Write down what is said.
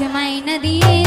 సాధ్యమైనది ఏ